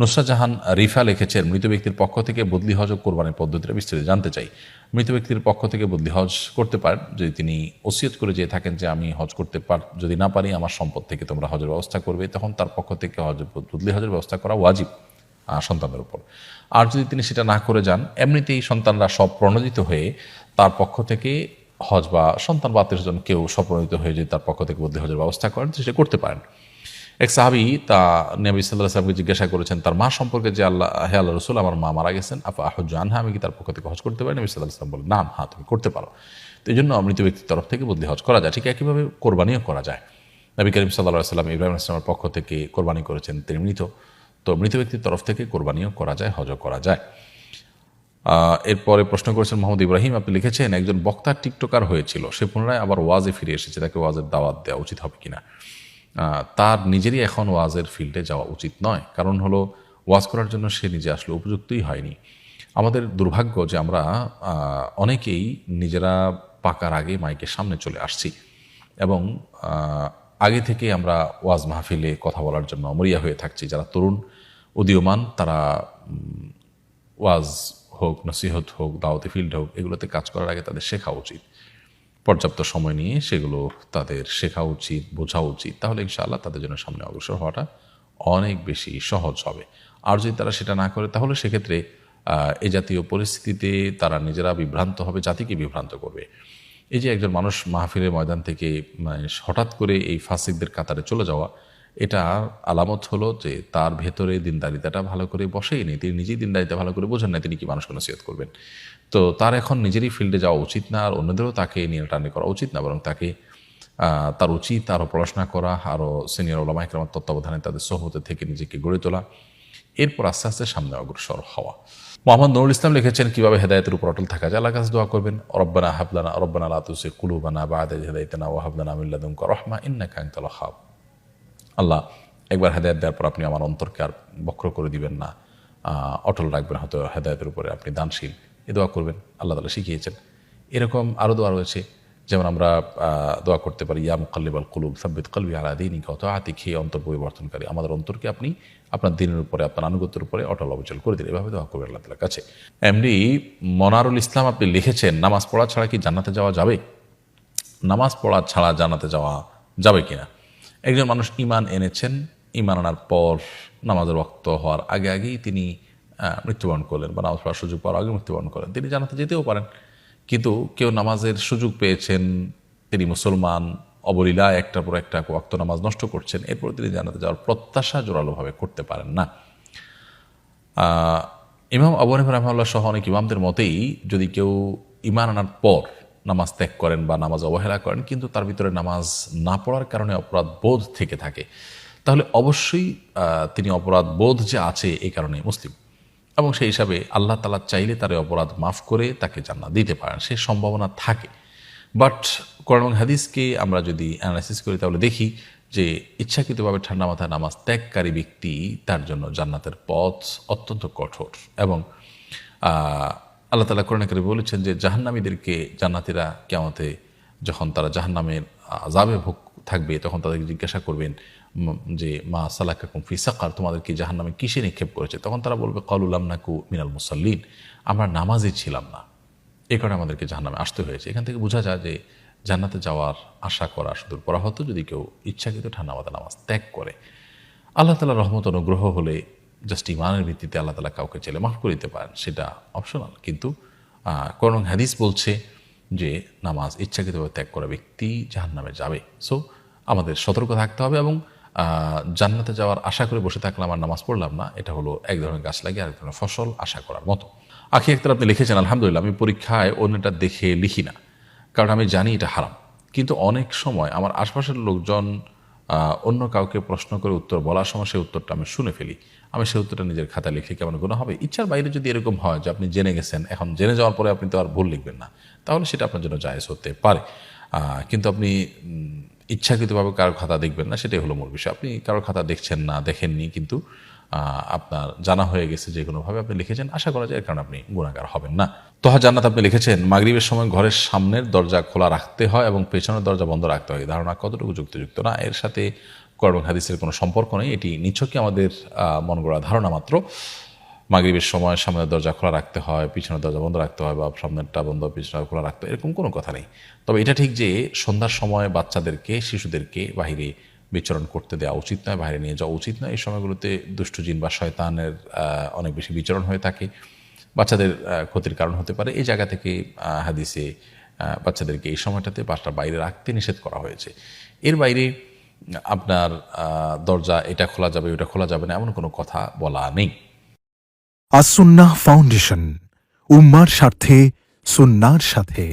নুসরাত জাহান রিফা লিখেছেন, মৃত ব্যক্তির পক্ষ থেকে বদলি হজ ও কোরবানির পদ্ধতিটা বিস্তারিত জানতে চাই। মৃত ব্যক্তির পক্ষ থেকে বদলি হজ করতে পারেন, যদি তিনি ওসিয়ত করে যেয়ে থাকেন যে আমি হজ করতে পার, যদি না পারি আমার সম্পদ থেকে তোমরা হজের ব্যবস্থা করবে, তখন তার পক্ষ থেকে হজ, বদলি হজের ব্যবস্থা করা ওয়াজিব সন্তানের উপর। আর যদি তিনি সেটা না করে যান, এমনিতেই সন্তানরা সব প্রণোদিত হয়ে তার পক্ষ থেকে হজ বা সন্তান বা আত্মীয় কেউ স্বপ্রণোদিত হয়ে যদি তার পক্ষ থেকে বদলি হজের ব্যবস্থা করেন সেটা করতে পারেন। এক সাহাবি তা নবী সাল্লাহ সাল্লামকে জিজ্ঞাসা করেছেন, তার মা সম্পর্কে যে আল্লাহ, হে আল্লাহ রসুল, আমার মা মারা গেছেন, আফা আহজ আনহা? আমি কি তার পক্ষ থেকে হজ করতে পারি? নবী সাল্লাহ সাল্লাম বলে নাম হ্যাঁ তুমি করতে পারো। তো এই জন্য মৃত ব্যক্তির তরফ থেকে বদলি হজ করা যায়। ঠিক একইভাবে কোরবানিও করা যায়। নবী করিম সাল্লাহ সাল্লাম ইব্রাহিম ইসলামের পক্ষ থেকে কোরবানি করেছেন তিনি মৃত তো মৃত ব্যক্তির তরফ থেকে কোরবানিও করা যায়, হজও করা যায়। এরপরে প্রশ্ন করেছেন মোহাম্মদ ইব্রাহিম, আপনি লিখেছেন একজন বক্তা টিকটকার হয়েছিল, সে পুনরায় আবার ওয়াজে ফিরে এসেছে, তাকে ওয়াজের দাওয়াত দেওয়া উচিত হবে কিনা? তার নিজেরই এখন ওয়াজের ফিল্ডে যাওয়া উচিত নয়। কারণ হলো, ওয়াজ করার জন্য সে নিজে আসলে উপযুক্তই হয়নি। আমাদের দুর্ভাগ্য যে আমরা অনেকেই নিজেরা পাকার আগে মাইকের সামনে চলে আসছি এবং আগে থেকে আমরা ওয়াজ মাহফিলে কথা বলার জন্য মরিয়া হয়ে থাকছি। যারা তরুণ, উদীয়মান, তারা ওয়াজ হোক, নসিহত হোক, দাওয়াতি ফিল্ড হোক, এগুলোতে কাজ করার আগে তাদের শেখা উচিত। পর্যাপ্ত সময় নিয়ে সেগুলো তাদের শেখা উচিত, বোঝা উচিত, তাহলে ইনশাআল্লাহ তাদের জন্য সামনে অগ্রসর হওয়াটা অনেক বেশি সহজ হবে। আর যদি তারা সেটা না করে, তাহলে সেক্ষেত্রে এ জাতীয় পরিস্থিতিতে তারা নিজেরা বিভ্রান্ত হবে, জাতিকে বিভ্রান্ত করবে। এই যে একজন মানুষ মাহফিলের ময়দান থেকে মানে হঠাৎ করে এই ফাসিকদের কাতারে চলে যাওয়া এটা আলামত হলো যে তার ভেতরে দিনদারিতাটা ভালো করে বসেই নেই। তিনি নিজেই দিনদারিতা ভালো করে বোঝেন না তিনি কি মানুষকে নসিহত করবেন। তো তার এখন নিজেরই ফিল্ডে যাওয়া উচিত না আর অন্যদেরও তাকে নিয়ে টানি করা উচিত না। বরং তাকে তার উচিত আরও পড়াশোনা করা আরও সিনিয়র ওলামা একরামার তত্ত্বাবধানে তাদের সহবতে থেকে নিজেকে গড়ে তোলা। এরপর আস্তে আস্তে সামনে অগ্রসর হওয়া। মোহাম্মদ নুরুল ইসলাম লিখেছেন, কীভাবে হেদায়তের উপর অটল থাকা যায়? আল্লাহ দোয়া করবেন, রব্বানা হাবলানা, রব্বানা লাতুসে কুলুবানা বাদে হেদায়তনা ও হাবলানা মিল্লাদুম রহমা ইন্না কাঙ্তলা হাব আল্লাহ, একবার হেদায়ত দেওয়ার পর আপনি আমার অন্তরকে আর বক্র করে দিবেন না। অটল রাখবেন হয়তো হেদায়তের উপরে আপনি দানশীল। এ দোয়া করবেন, আল্লাহ তালা শিখিয়েছেন। এরকম আরও দোয়া রয়েছে, যেমন আমরা দোয়া করতে পারি, ইয়া মুকাল্লিবাল কুলুব, সাব্বিত কলবি আলা দিনই কত আতি খেয়ে অন্তর পরিবর্তনকারী আমাদের অন্তরকে আপনি আপনার দিনের উপরে, আপনার আনুগত্যের উপরে অটল অবচল করে দিন। এভাবে দোয়া করবেন আল্লাহ তালার কাছে। এমনি মনারুল ইসলাম আপনি লিখেছেন, নামাজ পড়া ছাড়া কি জান্নাতে যাওয়া যাবে? নামাজ পড়া ছাড়া জানাতে যাওয়া যাবে কিনা? একজন মানুষ ইমান এনেছেন ইমান আনার পর নামাজের রক্ত হওয়ার আগে আগেই তিনি মৃত্যুবরণ করলেন বা নামাজ পড়ার সুযোগ পাওয়ার আগে মৃত্যুবরণ করেন তিনি জানাতে যেতেও পারেন, কিন্তু কেউ নামাজের সুযোগ পেয়েছেন, তিনি মুসলমান অবলীলা একটার পর একটা ওয়াক্ত নামাজ নষ্ট করছেন, এরপর তিনি জানাতে যাওয়ার প্রত্যাশা জোরালোভাবে করতে পারেন না। ইমাম আবু হানিফা রহমাল্লাহ সহ অনেক ইমামদের মতেই যদি কেউ ইমান আনার পর নামাজ ত্যাগ করেন বা নামাজ অবহেলা করেন, কিন্তু তার ভিতরে নামাজ না পড়ার কারণে অপরাধ বোধ থেকে থাকে। তাহলে অবশ্যই তিনি অপরাধ বোধ যে আছে এই কারণে মুসলিম। এবং সেই হিসাবে আল্লাহ তালা চাইলে তার অপরাধ মাফ করে তাকে জান্নাত দিতে পারেন, সে সম্ভাবনা থাকে। বাট এবং হাদিসকে আমরা যদি অ্যানালাইসিস করি, তাহলে দেখি যে ইচ্ছাকৃতভাবে ঠান্ডা মাথায় নামাজ ত্যাগকারী ব্যক্তি তার জন্য জান্নাতের পথ অত্যন্ত কঠোর। এবং আল্লাহ তালা কোরআন করে বলেছেন যে জাহান্নামীদেরকে জান্নাতিরা কেমতে যখন তারা জাহান্নামের আজাবে ভোগ থাকবে, তখন তাদেরকে জিজ্ঞাসা করবেন যে মা সালাকা কুমফি সাকার, তোমাদেরকে জাহান্নামে কিসে নিক্ষেপ করেছে? তখন তারা বলবে কলুলাম নাকু মিনাল মুসাল্লিন, আমরা নামাজে ছিলাম না। এই কারণে আমাদেরকে জাহান্নামে আসতে হয়েছে। এখান থেকে বোঝা যায় যে জান্নাতে যাওয়ার আশা করা সুদূর হতো যদি কেউ ইচ্ছাকৃত ঠান্ডা মাথা নামাজ ত্যাগ করে। আল্লাহ তালা রহমত অনুগ্রহ হলে জাস্ট ইমানের ভিত্তিতে আল্লাহ তালা কাউকে ছেলে মাফ করে দিতে পারেন, সেটা অপশনাল কিন্তু করণ হাদিস বলছে যে নামাজ ইচ্ছাকৃতভাবে ত্যাগ করা ব্যক্তি জাহান্নামে যাবে। সো আমাদের সতর্ক থাকতে হবে এবং জান্নাতে যাওয়ার আশা করে বসে থাকলাম আর নামাজ পড়লাম না, এটা হলো এক ধরনের গাছ লাগিয়ে আরেক ধরনের ফসল আশা করার মতো। আখি একটার আপনি লিখেছেন, আলহামদুলিল্লাহ, আমি পরীক্ষায় অন্যটা দেখে লিখি না, কারণ আমি জানি এটা হারাম। কিন্তু অনেক সময় আমার আশপাশের লোকজন অন্য কাউকে প্রশ্ন করে উত্তর বলার সময় সেই উত্তরটা আমি শুনে ফেলি। আমি সেই উত্তরটা নিজের খাতা লিখলে কেমন গুণ হবে? ইচ্ছার বাইরে যদি এরকম হয় যে আপনি জেনে গেছেন, এখন জেনে যাওয়ার পরে আপনি তো আর ভুল লিখবেন না। তাহলে সেটা আপনার জন্য জায়জ হতে পারে। কিন্তু আপনি ইচ্ছাকৃতভাবে কারও খাতা দেখবেন না, সেটাই হলো মূল বিষয়। আপনি কারও খাতা দেখছেন না, দেখেননি, কিন্তু আপনার জানা হয়ে গেছে যে কোনোভাবে আপনি লিখেছেন, আশা করা যায় এর কারণে আপনি গুণাগার হবেন না। তোহা জান্নাত আপনি লিখেছেন, মাগরিবের সময় ঘরের সামনের দরজা খোলা রাখতে হয় এবং পেছনের দরজা বন্ধ রাখতে হয়। ধারণা কতটুকু যুক্তিযুক্ত না? এর সাথে এবং হাদিসের কোনো সম্পর্ক নেই। এটি নিছকই আমাদের মন গড়া ধারণা মাত্র। মাগরিবের সময় সামনের দরজা খোলা রাখতে হয়, পিছনের দরজা বন্ধ রাখতে হয় বা সামনেরটা বন্ধ পিছনের খোলা রাখতে হয়, এরকম কোনো কথা নেই। তবে এটা ঠিক যে সন্ধ্যার সময় বাচ্চাদেরকে, শিশুদেরকে বাহিরে বিচরণ করতে দেওয়া উচিত নয়, বাইরে নিয়ে যাওয়া উচিত নয়। এই সময়গুলোতে দুষ্টজিন বা শয়তানের অনেক বেশি বিচরণ হয়ে থাকে। বাচ্চাদের ক্ষতির কারণ হতে পারে। এই জায়গা থেকে হাদিসে বাচ্চাদেরকে এই সময়টাতে বাসার বাইরে রাখতে নিষেধ করা হয়েছে। এর বাইরে, আপনার দরজা এটা খোলা যাবে, ওটা খোলা যাবে না, এমন কোনো কথা বলা নেই। আসুন্নাহ ফাউন্ডেশন, উম্মার স্বার্থে, সুন্নার সাথে।